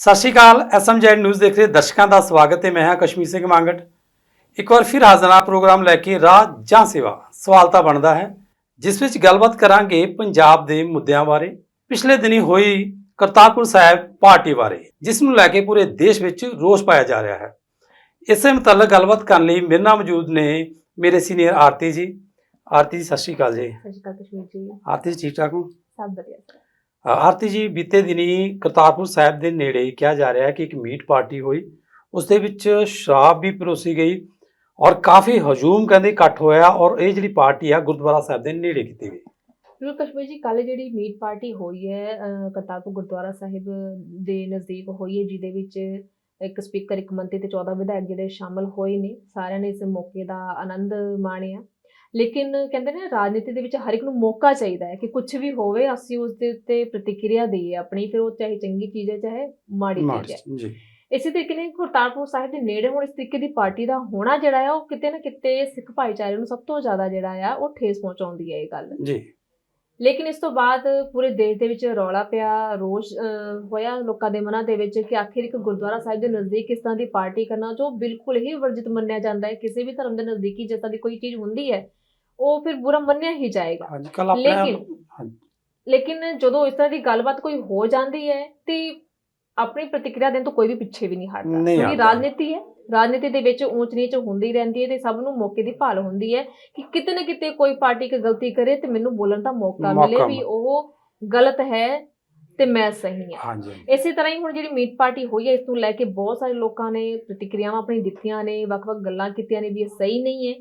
ਸਤਿ ਸ਼੍ਰੀ ਅਕਾਲ SMZ news ਦੇਖ ਰਹੇ ਦਰਸ਼ਕਾਂ ਦਾ ਸਵਾਗਤ ਹੈ। ਮੈਂ ਹਾਂ ਕਸ਼ਮੀਰ ਸਿੰਘ ਮੰਗਟ। ਇੱਕ ਵਾਰ ਫਿਰ ਹਾਜ਼ਰ ਹਾਂ ਪ੍ਰੋਗਰਾਮ ਲੈ ਕੇ ਰਾਹ ਜਾਂ ਸੇਵਾ। ਸਵਾਲ ਤਾਂ ਬਣਦਾ ਹੈ। ਜਿਸ ਵਿੱਚ ਗੱਲਬਾਤ ਕਰਾਂਗੇ ਪੰਜਾਬ ਦੇ ਮੁੱਦਿਆਂ ਬਾਰੇ ਪਿਛਲੇ ਦਿਨੀ ਹੋਈ ਕਰਤਾਰਪੁਰ ਸਾਹਿਬ ਪਾਰਟੀ ਬਾਰੇ ਜਿਸ ਨੂੰ ਲੈ ਕੇ ਪੂਰੇ ਦੇਸ਼ ਵਿੱਚ ਰੋਸ ਪਾਇਆ ਜਾ ਰਿਹਾ ਹੈ। ਇਸੇ ਮੁਤਲਕ ਗੱਲਬਾਤ ਕਰਨ ਲਈ ਮੇਰੇ ਨਾਲ ਮੌਜੂਦ ਨੇ ਮੇਰੇ ਸੀਨੀਅਰ ਆਰਤੀ ਜੀ। ਆਰਤੀ ਜੀ ਸਤਿ ਸ਼੍ਰੀ ਅਕਾਲ ਜੀ। ਸਤਿ ਸ਼੍ਰੀ ਅਕਾਲ ਕਸ਼ਮੀਰ ਜੀ। ਆਰਤੀ ਜੀ ਠੀਕ ਠਾਕ ਹੋ? ਸਭ ਵਧੀਆ ਆਰਤੀ ਜੀ, ਬੀਤੇ ਦਿਨੀ ਕਰਤਾਰਪੁਰ ਸਾਹਿਬ ਦੇ ਨੇੜੇ ਕਿਹਾ ਜਾ ਰਿਹਾ ਹੈ ਕਿ ਇੱਕ ਮੀਟ ਪਾਰਟੀ ਹੋਈ। ਉਸ ਦੇ ਵਿੱਚ ਸ਼ਰਾਬ ਵੀ ਪਰੋਸੀ ਗਈ ਔਰ ਕਾਫੀ ਹਜੂਮ ਕਹਿੰਦੇ ਇਕੱਠ ਹੋਇਆ ਔਰ ਇਹ ਜਿਹੜੀ ਪਾਰਟੀ ਆ, ਗੁਰਦੁਆਰਾ ਸਾਹਿਬ ਦੇ ਨੇੜੇ ਕੀਤੀ ਗਈ। ਬਿਲਕੁਲ ਕਸ਼ਮੀਰ ਜੀ ਕੱਲ ਜਿਹੜੀ ਮੀਟ ਪਾਰਟੀ ਹੋਈ ਹੈ ਕਰਤਾਰਪੁਰ ਗੁਰਦੁਆਰਾ ਸਾਹਿਬ ਦੇ ਨਜ਼ਦੀਕ ਹੋਈ ਹੈ, ਜਿਹਦੇ ਵਿੱਚ ਇੱਕ ਸਪੀਕਰ, ਇੱਕ ਮੰਤਰੀ ਤੇ 14 ਵਿਧਾਇਕ ਜਿਹੜੇ ਸ਼ਾਮਲ ਹੋਏ ਨੇ। ਸਾਰਿਆਂ ਨੇ ਇਸ ਮੌਕੇ ਦਾ ਆਨੰਦ ਮਾਣਿਆ। ਲੇਕਿਨ ਕਹਿੰਦੇ ਨੇ ਰਾਜਨੀਤੀ ਦੇ ਵਿੱਚ ਹਰ ਇੱਕ ਨੂੰ ਮੌਕਾ ਚਾਹੀਦਾ ਹੈ ਕਿ ਕੁਝ ਵੀ ਹੋਵੇ ਅਸੀਂ ਉਸ ਦੇ ਉੱਤੇ ਪ੍ਰਤੀਕਿਰਿਆ ਦੇਈਏ ਆਪਣੀ ਫਿਰ ਉਹ ਚਾਹੇ ਚੰਗੀ ਚੀਜ਼ ਹੈ ਚਾਹੇ ਮਾੜੀ ਚੀਜ਼ ਹੈ। ਜੀ। ਇਸੇ ਤਰੀਕੇ ਨਾਲ ਕਰਤਾਰਪੁਰ ਸਾਹਿਬ ਦੇ ਨੇੜੇ ਹੁਣ ਇਸ ਤਰੀਕੇ ਦੀ ਪਾਰਟੀ ਦਾ ਹੋਣਾ ਜਿਹੜਾ ਆ ਉਹ ਕਿਤੇ ਨਾ ਕਿਤੇ ਸਿੱਖ ਭਾਈਚਾਰੇ ਨੂੰ ਸਭ ਤੋਂ ਜ਼ਿਆਦਾ ਜਿਹੜਾ ਆ ਉਹ ਠੇਸ ਪਹੁੰਚਾਉਂਦੀ ਹੈ ਇਹ ਗੱਲ। ਜੀ। ਲੇਕਿਨ ਇਸ ਤੋਂ ਬਾਅਦ ਪੂਰੇ ਦੇਸ਼ ਦੇ ਵਿੱਚ ਰੌਲਾ ਪਿਆ ਰੋਸ਼ ਹੋਇਆ ਲੋਕਾਂ ਦੇ ਮਨਾਂ ਦੇ ਵਿੱਚ ਕਿ ਆਖਿਰ ਇੱਕ ਗੁਰਦੁਆਰਾ ਸਾਹਿਬ ਦੇ ਨਜ਼ਦੀਕ ਇਸ ਤਰ੍ਹਾਂ ਦੀ ਪਾਰਟੀ ਕਰਨਾ ਜੋ ਬਿਲਕੁਲ ਹੀ ਵਰਜਿਤ ਮੰਨਿਆ ਜਾਂਦਾ ਹੈ ਕਿਸੇ ਵੀ ਧਰਮ ਦੇ ਨਜ਼ਦੀਕੀ ਜਿਸ ਤਰ੍ਹਾਂ ਦੀ ਕੋਈ ਚੀਜ਼ ਹੁੰਦੀ ਹੈ ਉਹ ਫਿਰ ਬੁਰਾ ਮੰਨਿਆ ਹੀ ਜਾਏਗਾ। ਅੱਜ ਕੱਲ ਆਪਣੇ ਲੇਕਿਨ- ਹਾਂਜੀ, ਲੇਕਿਨ ਜਦੋਂ ਇਸ ਤਰ੍ਹਾਂ ਦੀ ਗੱਲਬਾਤ ਕੋਈ ਹੋ ਜਾਂਦੀ ਹੈ ਤੇ ਆਪਣੀ ਪ੍ਰਤੀਕਿਰਿਆ ਦੇਣ ਤੋਂ ਕੋਈ ਵੀ ਪਿੱਛੇ ਵੀ ਨਹੀਂ ਹਟਦਾ। ਨਹੀਂ ਕਿਉਂਕਿ ਹਟਦਾ। ਰਾਜਨੀਤੀ ਹੈ ਰਾਜਨੀਤੀ ਦੇ ਵਿੱਚ ਊਚ ਨੀਚ ਹੁੰਦੀ ਰਹਿੰਦੀ ਹੈ ਤੇ ਸਭ ਨੂੰ ਮੌਕੇ ਦੀ ਭਾਲ ਹੁੰਦੀ ਹੈ ਕਿ ਕਿਤੇ ਨਾ ਕਿਤੇ ਕੋਈ ਪਾਰਟੀ ਇੱਕ ਗਲਤੀ ਕਰੇ ਤੇ ਮੈਨੂੰ ਬੋਲਣ ਦਾ ਮੌਕਾ ਮੌਕਾ ਮਿਲੇ ਵੀ ਮਿਲੇ। ਉਹ ਗਲਤ ਹੈ ਤੇ ਮੈਂ ਸਹੀ ਹਾਂ। ਹਾਂਜੀ। ਇਸੇ ਤਰ੍ਹਾਂ ਹੀ ਹੁਣ ਜਿਹੜੀ ਮੀਟ ਪਾਰਟੀ ਹੋਈ ਹੈ ਇਸ ਨੂੰ ਲੈ ਕੇ ਬਹੁਤ ਸਾਰੇ ਲੋਕਾਂ ਨੇ ਪ੍ਰਤੀਕਿਰਿਆਵਾਂ ਆਪਣੀ ਦਿੱਤੀਆਂ ਨੇ ਵੱਖ-ਵੱਖ ਗੱਲਾਂ ਕੀਤੀਆਂ ਨੇ ਵੀ ਇਹ ਸਹੀ ਨਹੀਂ ਹੈ।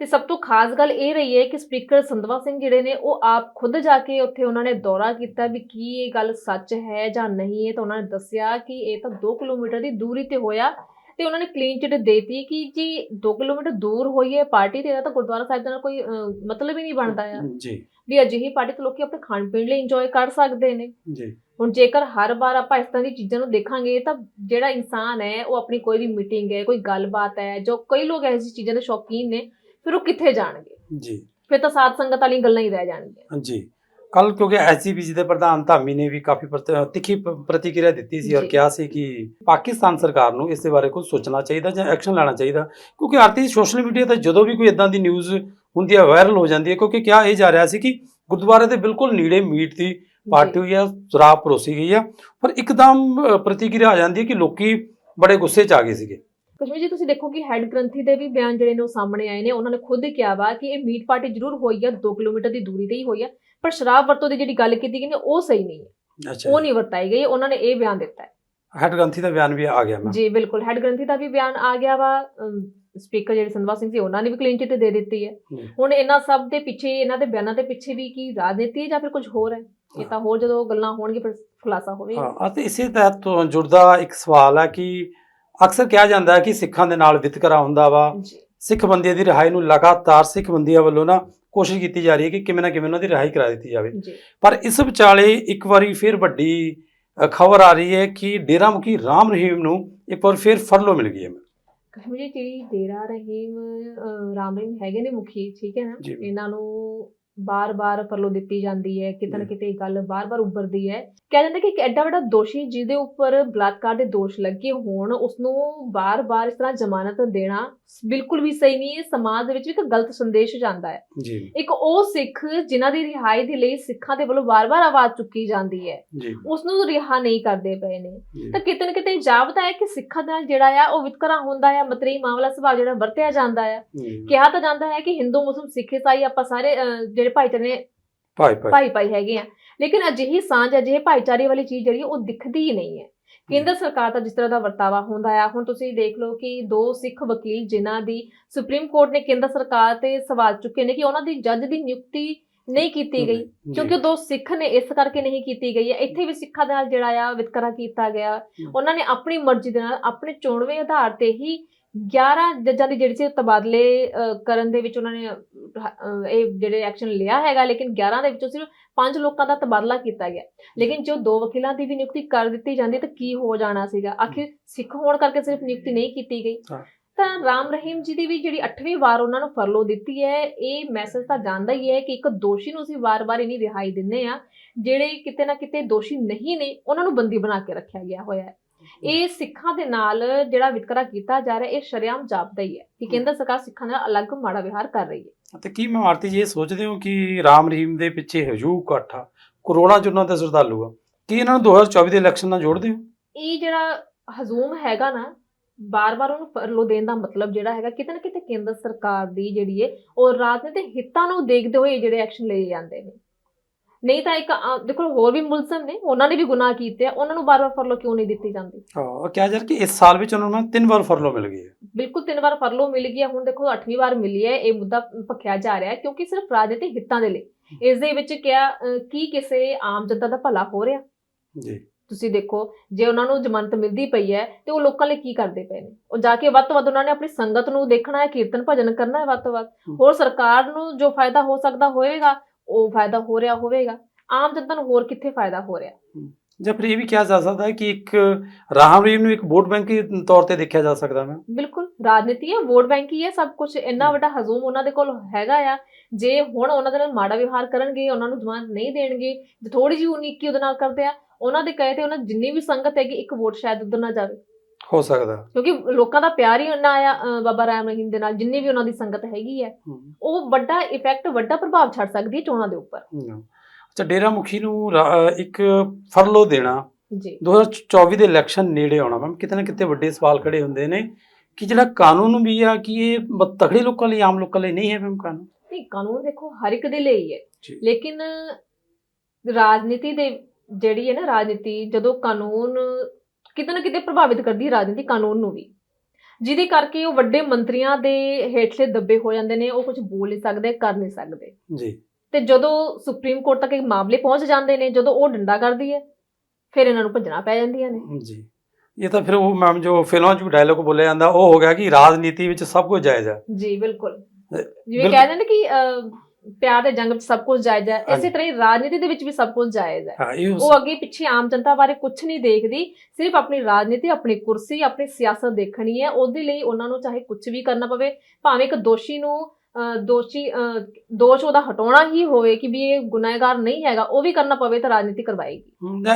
ਤੇ ਸਭ ਤੋਂ ਖਾਸ ਗੱਲ ਇਹ ਰਹੀ ਹੈ ਕਿ ਸਪੀਕਰ ਸੰਧਵਾ ਸਿੰਘ ਜਿਹੜੇ ਨੇ ਉਹ ਆਪ ਖੁਦ ਜਾ ਕੇ ਉੱਥੇ ਉਹਨਾਂ ਨੇ ਦੌਰਾ ਕੀਤਾ ਵੀ ਕੀ ਇਹ ਗੱਲ ਸੱਚ ਹੈ ਜਾਂ ਨਹੀਂ ਹੈ ਤਾਂ ਉਹਨਾਂ ਨੇ ਦੱਸਿਆ ਕਿ ਇਹ ਤਾਂ 2 ਕਿਲੋਮੀਟਰ ਦੀ ਦੂਰੀ ਤੇ ਹੋਇਆ ਤੇ ਉਹਨਾਂ ਨੇ ਕਲੀਨ ਚਿਟ ਦੇਤੀ ਕਿ ਜੀ 2 ਕਿਲੋਮੀਟਰ ਦੂਰ ਹੋਈ ਹੈ ਪਾਰਟੀ ਤੇ ਇਹਦਾ ਤਾਂ ਗੁਰਦੁਆਰਾ ਸਾਹਿਬ ਦਾ ਕੋਈ ਅਹ, ਮਤਲਬ ਹੀ ਨਹੀਂ ਬਣਦਾ ਆ। ਜੀ। ਵੀ ਅਜਿਹੀ ਪਾਰਟੀ ਤੇ ਲੋਕੀ ਆਪਣੇ ਖਾਣ ਪੀਣ ਲਈ ਇੰਜੋਏ ਕਰ ਸਕਦੇ ਨੇ। ਜੀ। ਹੁਣ ਜੇਕਰ ਹਰ ਵਾਰ ਆਪਾਂ ਇਸ ਤਰ੍ਹਾਂ ਦੀ ਚੀਜ਼ਾਂ ਨੂੰ ਦੇਖਾਂਗੇ ਤਾਂ ਜਿਹੜਾ ਇਨਸਾਨ ਹੈ ਉਹ ਆਪਣੀ ਕੋਈ ਵੀ ਮੀਟਿੰਗ ਹੈ ਕੋਈ ਗੱਲਬਾਤ ਹੈ ਜੋ ਕਈ ਲੋਕ ਐਸੀ ਚੀਜ਼ਾਂ ਦੇ ਸ਼ੌਕੀਨ ਨੇ ਫਿਰ ਉਹ ਕਿੱਥੇ ਜਾਣਗੇ? ਜੀ। ਫਿਰ ਤਾਂ ਸਾਧ ਸੰਗਤ ਵਾਲੀਆਂ ਗੱਲਾਂ ਹੀ ਰਹਿ ਜਾਣਗੀਆਂ। ਜੀ ਕੱਲ ਕਿਉਂਕਿ ਐਸਜੀਪੀਸੀ ਦੇ ਪ੍ਰਧਾਨ ਧਾਮੀ ਨੇ ਵੀ ਕਾਫੀ ਤਿੱਖੀ ਪ੍ਰਤੀਕਿਰਿਆ ਦਿੱਤੀ ਸੀ ਔਰ। ਕਿਹਾ ਸੀ ਕਿ ਪਾਕਿਸਤਾਨ ਸਰਕਾਰ ਨੂੰ ਇਸ ਦੇ ਬਾਰੇ ਕੁਝ ਸੋਚਣਾ ਚਾਹੀਦਾ ਜਾਂ ਐਕਸ਼ਨ ਲੈਣਾ ਚਾਹੀਦਾ। ਕਿਉਂਕਿ ਆਰਤੀ ਸੋਸ਼ਲ ਮੀਡੀਆ ਤੇ ਜਦੋਂ ਵੀ ਕੋਈ ਇਦਾਂ ਦੀ ਨਿਊਜ਼ ਹੁੰਦੀ ਹੈ ਵਾਇਰਲ ਹੋ ਜਾਂਦੀ ਹੈ ਕਿਉਂਕਿ ਕਿਹਾ ਇਹ ਜਾ ਰਿਹਾ ਸੀ ਕਿ ਗੁਰਦੁਆਰੇ ਦੇ ਬਿਲਕੁਲ ਨੇੜੇ ਮੀਟ ਦੀ ਪਾਰਟੀ ਹੋਈ ਹੈ ਸ਼ਰਾਬ ਪਰੋਸੀ ਗਈ ਹੈ। ਪਰ ਇੱਕਦਮ ਪ੍ਰਤੀਕਿਰਿਆ ਆ ਜਾਂਦੀ ਹੈ ਕਿ ਲੋਕੀ ਬੜੇ ਗੁੱਸੇ 'ਚ ਆ ਗਏ ਸੀਗੇ। ਕਸ਼ਮੀਰ ਜੀ ਤੁਸੀਂ ਦੇਖੋ ਕਿ ਹੈੱਡ ਗ੍ਰੰਥੀ ਦੇ ਵੀ ਬਿਆਨ ਜਿਹੜੇ ਨੇ ਉਹ ਸਾਹਮਣੇ ਆਏ ਨੇ। ਉਹਨਾਂ ਨੇ ਖੁਦ ਕਿਹਾ ਵਾ ਕਿ ਇਹ ਮੀਟ ਪਾਰਟੀ ਜ਼ਰੂਰ ਹੋਈ ਹੈ 2 ਕਿਲੋਮੀਟਰ ਦੀ ਦੂਰੀ ਤੇ ਹੀ ਹੋਈ ਹੈ ਪਰ ਸ਼ਰਾਬ ਵਰਤੋਂ ਦੀ ਜਿਹੜੀ ਗੱਲ ਕੀਤੀ ਗਈ ਨੇ ਉਹ ਸਹੀ ਨਹੀਂ ਹੈ। ਉਹ ਨਹੀਂ ਵਰਤਾਈ ਗਈ ਉਹਨਾਂ ਨੇ ਇਹ ਬਿਆਨ ਦਿੱਤਾ ਹੈ। ਹੈਡ ਗ੍ਰੰਥੀ ਦਾ ਬਿਆਨ ਵੀ ਆ ਗਿਆ ਮੈਂ ਜੀ ਬਿਲਕੁਲ ਹੈੱਡ ਗ੍ਰੰਥੀ ਦਾ ਵੀ ਬਿਆਨ ਆ ਗਿਆ ਵਾ। ਸਪੀਕਰ ਜਿਹੜੇ ਸੰਧਵਾ ਸਿੰਘ ਸੀ ਉਹਨਾਂ ਨੇ ਵੀ ਕਲੀਨ ਚਿੱਟ ਦੇ ਦਿੱਤੀ ਹੈ। ਹੁਣ ਇਹਨਾਂ ਸਭ ਦੇ ਪਿੱਛੇ ਇਹਨਾਂ ਦੇ ਬਿਆਨਾਂ ਦੇ ਪਿੱਛੇ ਵੀ ਕੀ ਰਾਜਨੀਤੀ ਹੈ ਜਾਂ ਫਿਰ ਕੁਝ ਹੋਰ ਹੈ? ਇਹ ਤਾਂ ਹੋਰ ਜਦੋਂ ਗੱਲਾਂ ਹੋਣਗੇ ਫਿਰ ਖੁਲਾਸਾ ਹੋਵੇਗਾ। ਹਾਂ ਅਤੇ ਇਸੇ ਤਹਿਤ ਤੋਂ ਜੁੜਦਾ ਇੱਕ ਸਵਾਲ ਹੈ ਕਿ ਅਕਸਰ ਕਿਹਾ ਜਾਂਦਾ ਹੈ ਕਿ ਸਿੱਖਾਂ ਦੇ ਨਾਲ ਵਿਤਕਰਾ ਹੁੰਦਾ ਵਾ। ਸਿੱਖ ਬੰਦੀਆਂ ਦੀ ਰਿਹਾਈ ਨੂੰ ਲਗਾਤਾਰ ਸਿੱਖ ਬੰਦੀਆਂ ਵੱਲੋਂ ਨਾ ਕੋਸ਼ਿਸ਼ ਕੀਤੀ ਜਾ ਰਹੀ ਹੈ ਕਿ ਕਿਵੇਂ ਨਾ ਕਿਵੇਂ ਉਹਨਾਂ ਦੀ ਰਿਹਾਈ ਕਰਾ ਦਿੱਤੀ ਜਾਵੇ। ਪਰ ਇਸ ਵਿਚਾਲੇ ਇੱਕ ਵਾਰੀ ਫਿਰ ਵੱਡੀ ਖਬਰ ਆ ਰਹੀ ਹੈ ਕਿ ਡੇਰਾ ਮੁਖੀ ਰਾਮ ਰਹੀਮ ਨੂੰ ਇੱਕ ਵਾਰ ਫਿਰ ਫਰਲੋ ਮਿਲ ਗਈ ਹੈ। ਕਸ਼ਮੀਰੀ ਜਿਹੜੀ ਡੇਰਾ ਰਹੀਮ ਰਾਮ ਰਹੀਮ ਹੈਗੇ ਨੇ ਮੁਖੀ ਠੀਕ ਹੈ ਨਾ। ਇਹਨਾਂ ਨੂੰ ਬਾਰ-ਬਾਰ ਫਰਲੋ ਦਿੱਤੀ ਜਾਂਦੀ ਹੈ ਕਿਤੇ ਨਾ। ਕਿਤੇ ਇਹ ਗੱਲ ਬਾਰ-ਬਾਰ ਉੱਭਰਦੀ ਹੈ। ਕਿਹਾ ਜਾਂਦਾ ਕਿ ਇੱਕ ਐਡਾ ਵੱਡਾ ਦੋਸ਼ੀ ਜਿਹਦੇ ਉੱਪਰ ਬਲਾਤਕਾਰ ਦੇ ਦੋਸ਼ ਲੱਗੇ ਹੋਣ ਉਸ ਨੂੰ ਬਾਰ-ਬਾਰ ਇਸ ਤਰ੍ਹਾਂ ਜ਼ਮਾਨਤ ਦੇਣਾ ਬਿਲਕੁਲ ਵੀ ਸਹੀ ਨਹੀਂ ਹੈ। ਸਮਾਜ ਦੇ ਵਿੱਚ ਇੱਕ ਗਲਤ ਸੰਦੇਸ਼ ਜਾਂਦਾ ਹੈ। ਜੀ। ਇੱਕ ਉਹ ਸਿੱਖ ਜਿਨ੍ਹਾਂ ਦੀ ਰਿਹਾਈ ਦੇ ਲਈ ਸਿੱਖਾਂ ਦੇ ਵੱਲੋਂ ਵਾਰ-ਵਾਰ ਆਵਾਜ਼ ਚੁੱਕੀ ਜਾਂਦੀ ਹੈ ਉਸ ਨੂੰ ਰਿਹਾ ਨਹੀਂ ਕਰਦੇ ਪਏ ਨੇ। ਤਾਂ ਕਿਤੇ ਨਾ ਕਿਤੇ ਜਾਪਦਾ ਹੈ ਕਿ ਸਿੱਖਾਂ ਦੇ ਨਾਲ ਜਿਹੜਾ ਆ ਉਹ ਵਿਤਕਰਾ ਹੁੰਦਾ ਆ ਮਤਰੀ ਮਾਮਲਾ ਸੁਭਾਅ ਜਿਹੜਾ ਵਰਤਿਆ ਜਾਂਦਾ ਆ। ਜੀ। ਕਿਹਾ ਤਾਂ ਜਾਂਦਾ ਹੈ ਕਿ ਹਿੰਦੂ ਮੁਸਲਮ ਸਿੱਖ ਈਸਾਈ ਆਪਾਂ ਸਾਰੇ ਜਿਹੜੇ ਭਾਈਚਾਰੇ ਨੇ ਭਾਈ ਭਾਈ। ਭਾਈ ਭਾਈ ਹੈਗੇ ਆ। ਲੇਕਿਨ ਅਜਿਹੀ ਸਾਂਝ ਅਜਿਹੇ ਭਾਈਚਾਰੇ ਵਾਲੀ ਚੀਜ਼ ਜਿਹੜੀ ਉਹ ਦਿਖਦੀ ਹੀ ਨਹੀਂ ਹੈ। ਕੇਂਦਰ ਸਰਕਾਰ ਦਾ ਜਿਸ ਤਰ੍ਹਾਂ ਦਾ ਵਰਤਾਵਾ ਹੁੰਦਾ ਆ ਹੁਣ ਤੁਸੀਂ ਦੇਖ ਲਓ ਕਿ ਦੋ ਸਿੱਖ ਵਕੀਲ ਜਿਨ੍ਹਾਂ ਦੀ ਸੁਪਰੀਮ ਕੋਰਟ ਨੇ ਕੇਂਦਰ ਸਰਕਾਰ ਤੇ ਸਵਾਲ ਚੁੱਕੇ ਨੇ ਕਿ ਉਹਨਾਂ ਦੀ ਜੱਜ ਦੀ ਨਿਯੁਕਤੀ ਨਹੀਂ ਕੀਤੀ ਗਈ ਜੀ। ਕਿਉਂਕਿ ਉਹ ਦੋ ਸਿੱਖ ਨੇ ਇਸ ਕਰਕੇ ਨਹੀਂ ਕੀਤੀ ਗਈ ਹੈ। ਇੱਥੇ ਵੀ ਸਿੱਖਾਂ ਦੇ ਨਾਲ ਜਿਹੜਾ ਆ ਵਿਤਕਰਾ ਕੀਤਾ ਗਿਆ। ਉਹਨਾਂ ਨੇ ਆਪਣੀ ਮਰਜ਼ੀ ਦੇ ਨਾਲ ਆਪਣੇ ਚੋਣਵੇਂ ਆਧਾਰ ਤੇ ਹੀ 11 ਜੱਜਾਂ ਦੀ ਜਿਹੜੀ ਸੀ ਤਬਾਦਲੇ ਕਰਨ ਦੇ ਵਿੱਚ ਉਹਨਾਂ ਨੇ ਇਹ ਜਿਹੜੇ ਐਕਸ਼ਨ ਲਿਆ ਹੈਗਾ ਲੇਕਿਨ 11 ਦੇ ਵਿੱਚੋਂ ਸਿਰਫ 5 ਲੋਕਾਂ ਦਾ ਤਬਾਦਲਾ ਕੀਤਾ ਗਿਆ। ਲੇਕਿਨ ਜੋ ਦੋ ਵਕੀਲਾਂ ਦੀ ਵੀ ਨਿਯੁਕਤੀ ਕਰ ਦਿੱਤੀ ਜਾਂਦੀ ਤਾਂ ਕੀ ਹੋ ਜਾਣਾ ਸੀਗਾ? ਆਖਿਰ ਸਿੱਖ ਹੋਣ ਕਰਕੇ ਸਿਰਫ ਨਿਯੁਕਤੀ ਨਹੀਂ ਕੀਤੀ ਗਈ। ਤਾਂ ਰਾਮ ਰਹੀਮ ਜੀ ਦੀ ਵੀ ਜਿਹੜੀ 8ਵੀਂ ਵਾਰ ਉਹਨਾਂ ਨੂੰ ਫਰਲੋ ਦਿੱਤੀ ਹੈ ਇਹ ਮੈਸੇਜ ਤਾਂ ਜਾਂਦਾ ਹੀ ਹੈ ਕਿ ਇੱਕ ਦੋਸ਼ੀ ਨੂੰ ਅਸੀਂ ਵਾਰ-ਵਾਰ ਨਹੀਂ ਰਿਹਾਈ ਦਿੰਨੇ ਆ ਜਿਹੜੇ ਕਿਤੇ ਨਾ ਕਿਤੇ ਦੋਸ਼ੀ ਨਹੀਂ ਨੇ ਉਹਨਾਂ ਨੂੰ ਬੰਦੀ ਬਣਾ ਕੇ ਰੱਖਿਆ ਗਿਆ ਹੋਇਆ ਹੈ। ਇਹ ਸਿੱਖਾਂ ਦੇ ਨਾਲ ਜਿਹੜਾ ਵਿਤਕਰਾ ਕੀਤਾ ਜਾ ਰਿਹਾ ਇਹ ਸ਼ਰੇਆਮ ਜਾਪਦਾ ਹੀ ਹੈ ਕਿ ਕੇਂਦਰ ਸਰਕਾਰ ਸਿੱਖਾਂ ਨਾਲ ਅਲੱਗ ਮਾੜਾ ਵਿਹਾਰ ਕਰ ਰਹੀ ਹੈ। ਤੇ ਕੀ ਮੈਂ ਆਰਤੀ ਜੀ ਇਹ ਸੋਚਦੇ ਹੋ ਕਿ ਰਾਮ ਰਹੀਮ ਦੇ ਪਿੱਛੇ ਹਜੂਮ ਇਕੱਠਾ ਕਰੋੜਾਂ ਉਹਨਾਂ ਦੇ ਸ਼ਰਧਾਲੂ ਆ ਕੀ ਇਹਨਾਂ ਨੂੰ 2024 ਦੇ ਇਲੈਕਸ਼ਨ ਨਾਲ ਜੋੜਦੇ ਹੋ? ਇਹ ਜਿਹੜਾ ਹਜ਼ੂਮ ਹੈਗਾ ਨਾ ਬਾਰ-ਬਾਰ ਉਹਨੂੰ ਫਰਲੋ ਦੇਣ ਦਾ ਮਤਲਬ ਜਿਹੜਾ ਹੈਗਾ ਕਿਤੇ ਨਾ ਕਿਤੇ ਕੇਂਦਰ ਸਰਕਾਰ ਦੀ ਜਿਹੜੀ ਹੈ ਉਹ ਰਾਜਨੀਤਿਕ ਹਿੱਤਾਂ ਨੂੰ ਦੇਖਦੇ ਹੋਏ ਜਿਹੜੇ ਐਕਸ਼ਨ ਲਏ ਜਾਂਦੇ ਨੇ। ਨਹੀਂ ਤਾਂ ਇੱਕ ਦੇਖੋ ਹੋਰ ਵੀ ਮੁਲਜ਼ਮ ਨੇ ਉਹਨਾਂ ਨੇ ਵੀ ਗੁਨਾਹ ਕੀਤੇ ਆ ਉਹਨਾਂ ਨੂੰ ਬਾਰ-ਬਾਰ ਫਰਲੋ ਕਿਉਂ ਨਹੀਂ ਦਿੱਤੀ ਜਾਂਦੀ? ਹਾਂ ਕਿਹਾ ਜਾ ਰਿਹਾ ਕਿ ਇਸ ਸਾਲ ਵਿੱਚ ਉਹਨਾਂ ਨੂੰ ਤਿੰਨ ਵਾਰ ਫਰਲੋ ਮਿਲ ਗਈ ਹੈ। ਬਿਲਕੁਲ ਤਿੰਨ ਵਾਰ ਫਰਲੋ ਮਿਲ ਗਿਆ ਹੁਣ ਦੇਖੋ 8ਵੀਂ ਵਾਰ ਮਿਲੀ ਹੈ ਇਹ ਮੁੱਦਾ ਭਖਿਆ ਜਾ ਰਿਹਾ ਹੈ ਕਿਉਂਕਿ ਸਿਰਫ ਰਾਜਨੀਤਿਕ ਹਿੱਤਾਂ ਦੇ ਲਈ। ਇਸ ਦੇ ਵਿੱਚ ਅ, ਕੀ ਕਿਸੇ ਆਮ ਜਨਤਾ ਦਾ ਭਲਾ ਹੋ ਰਿਹਾ? ਜੀ। ਤੁਸੀਂ ਦੇਖੋ ਜੇ ਉਹਨਾਂ ਨੂੰ ਜ਼ਮਾਨਤ ਮਿਲਦੀ ਪਈ ਹੈ ਤੇ ਉਹ ਲੋਕਾਂ ਲਈ ਕੀ ਕਰਦੇ ਪਏ ਨੇ? ਉਹ ਜਾ ਕੇ ਵੱਧ ਤੋਂ ਵੱਧ ਉਹਨਾਂ ਨੇ ਆਪਣੀ ਸੰਗਤ ਨੂੰ ਦੇਖਣਾ ਹੈ ਕੀਰਤਨ ਭਜਨ ਕਰਨਾ ਹੈ ਵੱਧ ਤੋਂ ਵੱਧ। ਹੋਰ ਸਰਕਾਰ ਨੂੰ ਜੋ ਫਾਇਦਾ ਹੋ ਸਕਦਾ ਹੋਵੇਗਾ ਉਹ ਫਾਇਦਾ ਹੋ ਰਿਹਾ ਹੋਵੇਗਾ। ਆਮ ਜਨਤਾ ਨੂੰ ਹੋਰ ਕਿੱਥੇ ਫਾਇਦਾ ਹੋ ਰਿਹਾ? ਜਾਂ ਫਿਰ ਇਹ ਵੀ ਕਿਹਾ ਜਾ ਸਕਦਾ ਹੈ ਕਿ ਇੱਕ ਰਾਮ ਰਹੀਮ ਨੂੰ ਇੱਕ ਵੋਟ ਬੈਂਕ ਦੇ ਤੌਰ ਤੇ ਦੇਖਿਆ ਜਾ ਸਕਦਾ ਹੈ ਬਿਲਕੁਲ ਰਾਜਨੀਤੀ ਹੈ ਵੋਟ ਬੈਂਕ ਹੀ ਹੈ ਸਭ ਕੁਝ ਇੰਨਾ ਵੱਡਾ ਹਜ਼ੂਮ ਉਹਨਾਂ ਦੇ ਕੋਲ ਹੈਗਾ ਆ। ਜੇ ਹੁਣ ਉਹਨਾਂ ਦੇ ਨਾਲ ਮਾੜਾ ਵਿਵਹਾਰ ਕਰਨਗੇ ਉਹਨਾਂ ਨੂੰ ਜ਼ਮਾਨਤ ਨਹੀਂ ਦੇਣਗੇ ਜੇ ਥੋੜੀ ਜਿਹੀ ਉਨੀਕੀ ਉਹਦੇ ਨਾਲ ਕਰਦੇ ਆ ਉਹਨਾਂ ਦੇ ਕਹੇ ਤੇ ਉਹਨਾਂ ਜਿੰਨੀ ਵੀ ਸੰਗਤ ਹੈਗੀ ਇੱਕ ਵੋਟ ਸ਼ਾਇਦ ਉਧਰ ਨਾ ਜਾਵੇ। ਹੋ ਸਕਦਾ। ਕਿਉਂਕਿ ਲੋਕਾਂ ਦਾ ਪਿਆਰ ਹੀ ਉਹਨਾਂ ਆਇਆ ਅ, ਬਾਬਾ ਰਾਮ ਰਹੀਮ ਦੇ ਨਾਲ ਜਿੰਨੀ ਵੀ ਉਹਨਾਂ ਦੀ ਸੰਗਤ ਹੈਗੀ ਹੈ। ਉਹ ਵੱਡਾ ਇਫੈਕਟ ਵੱਡਾ ਪ੍ਰਭਾਵ ਛੱਡ ਸਕਦੀ ਹੈ ਚੋਣਾਂ ਦੇ ਉੱਪਰ। ਅੱਛਾ ਡੇਰਾ ਮੁਖੀ ਨੂੰ ਇੱਕ ਫਰਲੋ ਦੇਣਾ। ਜੀ। 2024 ਦੇ ਇਲੈਕਸ਼ਨ ਨੇੜੇ ਆਉਣਾ। ਮੈਮ ਕਿਤੇ ਨਾ ਕਿਤੇ ਵੱਡੇ ਸਵਾਲ ਖੜੇ ਹੁੰਦੇ ਨੇ ਕਿ ਜਿਹੜਾ ਕਾਨੂੰਨ ਵੀ ਆ ਕਿ ਇਹ ਤਕੜੇ ਲੋਕਾਂ ਲਈ ਆਮ ਲੋਕਾਂ ਲਈ ਨਹੀਂ ਹੈ ਮੈਮ ਕਾਨੂੰਨ? ਨਹੀਂ ਕਾਨੂੰਨ ਦੇਖੋ ਹਰ ਇੱਕ ਦੇ ਲਈ ਹੈ। ਲੇਕਿਨ ਰਾਜਨੀਤੀ ਦੇ ਜਿਹੜੀ ਹੈ ਨਾ ਰਾਜਨੀਤੀ ਜਦੋਂ ਕਾਨੂੰਨ ਕਿਤੇ ਨਾ ਕਿਤੇ ਪ੍ਰਭਾਵਿਤ ਕਰਦੀ ਹੈ ਰਾਜਨੀਤੀ ਕਾਨੂੰਨ ਨੂੰ ਵੀ। ਜਿਹਦੇ ਕਰਕੇ ਉਹ ਵੱਡੇ ਮੰਤਰੀਆਂ ਦੇ ਹੇਠਲੇ ਦੱਬੇ ਹੋ ਜਾਂਦੇ ਨੇ ਉਹ ਕੁਝ ਬੋਲ ਨਹੀਂ ਸਕਦੇ ਕਰ ਨਹੀਂ ਸਕਦੇ। ਜੀ। ਤੇ ਜਦੋਂ ਸੁਪਰੀਮ ਕੋਰਟ ਤੱਕ ਇਹ ਮਾਮਲੇ ਪਹੁੰਚ ਜਾਂਦੇ ਨੇ ਜਦੋਂ ਉਹ ਡੰਡਾ ਕਰਦੀ ਹੈ ਫਿਰ ਇਹਨਾਂ ਨੂੰ ਭੱਜਣਾ ਪੈ ਜਾਂਦੀਆਂ ਨੇ। ਜੀ। ਇਹ ਤਾਂ ਫਿਰ ਉਹ ਮੈਮ ਜੋ ਫਿਲਮਾਂ 'ਚ ਵੀ ਡਾਇਲੋਗ ਬੋਲਿਆ ਜਾਂਦਾ ਉਹ ਹੋ ਗਿਆ ਕਿ ਰਾਜਨੀਤੀ ਵਿੱਚ ਸਭ ਕੁਝ ਜਾਇਜ਼ ਹੈ। ਜੀ ਬਿਲਕੁਲ। ਜਿਵੇਂ। ਕਹਿੰਦੇ ਨੇ ਕਿ ਪਿਆਰ ਦੇ ਜੰਗ ਵਿੱਚ ਸਭ ਕੁਝ ਜਾਇਜ਼ ਹੈ। ਇਸੇ ਤਰ੍ਹਾਂ ਹੀ ਰਾਜਨੀਤੀ ਦੇ ਵਿੱਚ ਵੀ ਸਭ ਕੁਝ ਜਾਇਜ਼ ਹੈ। ਉਹ ਅੱਗੇ ਪਿੱਛੇ ਆਮ ਜਨਤਾ ਬਾਰੇ ਕੁਝ ਨਹੀਂ ਦੇਖਦੀ। ਸਿਰਫ ਆਪਣੀ ਰਾਜਨੀਤੀ ਆਪਣੀ ਕੁਰਸੀ ਆਪਣੀ ਸਿਆਸਤ ਦੇਖਣੀ ਹੈ। ਉਹਦੇ ਲਈ ਉਹਨਾਂ ਨੂੰ ਚਾਹੇ ਕੁਝ ਵੀ ਕਰਨਾ ਪਵੇ ਭਾਵੇਂ ਇੱਕ ਦੋਸ਼ੀ ਨੂੰ ਦੋਸ਼ੀ ਦੋਸ਼ ਉਹਦਾ ਹਟਾਉਣਾ ਹੀ ਹੋਵੇ ਕਿ ਵੀ ਇਹ ਗੁਨਾਹਗਾਰ ਨਹੀਂ ਹੈਗਾ ਉਹ ਵੀ ਕਰਨਾ ਪਵੇ ਤਾਂ ਰਾਜਨੀਤੀ ਕਰਵਾਏਗੀ।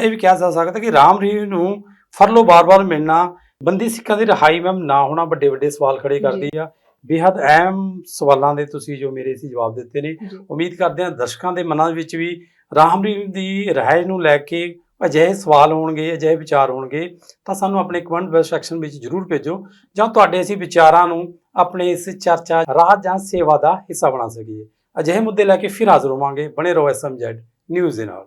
ਇਹ ਵੀ ਕਿਹਾ ਜਾ ਸਕਦਾ ਕਿ ਰਾਮ ਰਹੀਮ ਨੂੰ ਫਰਲੋ ਬਾਰ-ਬਾਰ ਮਿਲਣਾ। ਬੰਦੀ ਸਿੱਖਾਂ ਦੀ ਰਿਹਾਈ ਮੈਮ ਨਾ ਹੋਣਾ ਵੱਡੇ ਵੱਡੇ ਸਵਾਲ ਖੜੇ ਕਰਦੀ ਆ। ਬੇहद ਅਹਿਮ ਸਵਾਲਾਂ ਦੇ ਤੁਸੀਂ ਜੋ ਮੇਰੇ ਸੀ ਜਵਾਬ ਦਿੱਤੇ ਨੇ। ਉਮੀਦ ਕਰਦੇ ਹਾਂ ਦਰਸ਼ਕਾਂ ਦੇ ਮਨਾਂ ਵਿੱਚ ਵੀ ਰਾਮ ਰਹੀਮ ਦੀ ਰਿਹਾਈ ਨੂੰ ਲੈ ਕੇ ਅਜਿਹੇ ਸਵਾਲ ਹੋਣਗੇ ਅਜਿਹੇ ਵਿਚਾਰ ਹੋਣਗੇ ਤਾਂ ਸਾਨੂੰ ਆਪਣੇ ਕਮੈਂਟ ਬਾਕਸ ਸੈਕਸ਼ਨ ਵਿੱਚ ਜਰੂਰ ਭੇਜੋ ਜਾਂ ਤੁਹਾਡੇ ਅਸੀਂ ਵਿਚਾਰਾਂ ਨੂੰ ਆਪਣੇ ਇਸ ਚਰਚਾ ਰਾਹ ਜਾਂ ਸੇਵਾ ਦਾ ਹਿੱਸਾ ਬਣਾ ਸਕੀਏ। ਅਜਿਹੇ ਮੁੱਦੇ ਲੈ ਕੇ ਫਿਰ ਹਾਜ਼ਰ ਹੋਵਾਂਗੇ। ਬਣੇ ਰਹੋ ਐਸਐਮਜ਼ੈਡ ਨਿਊਜ਼ ਦੇ ਨਾਲ।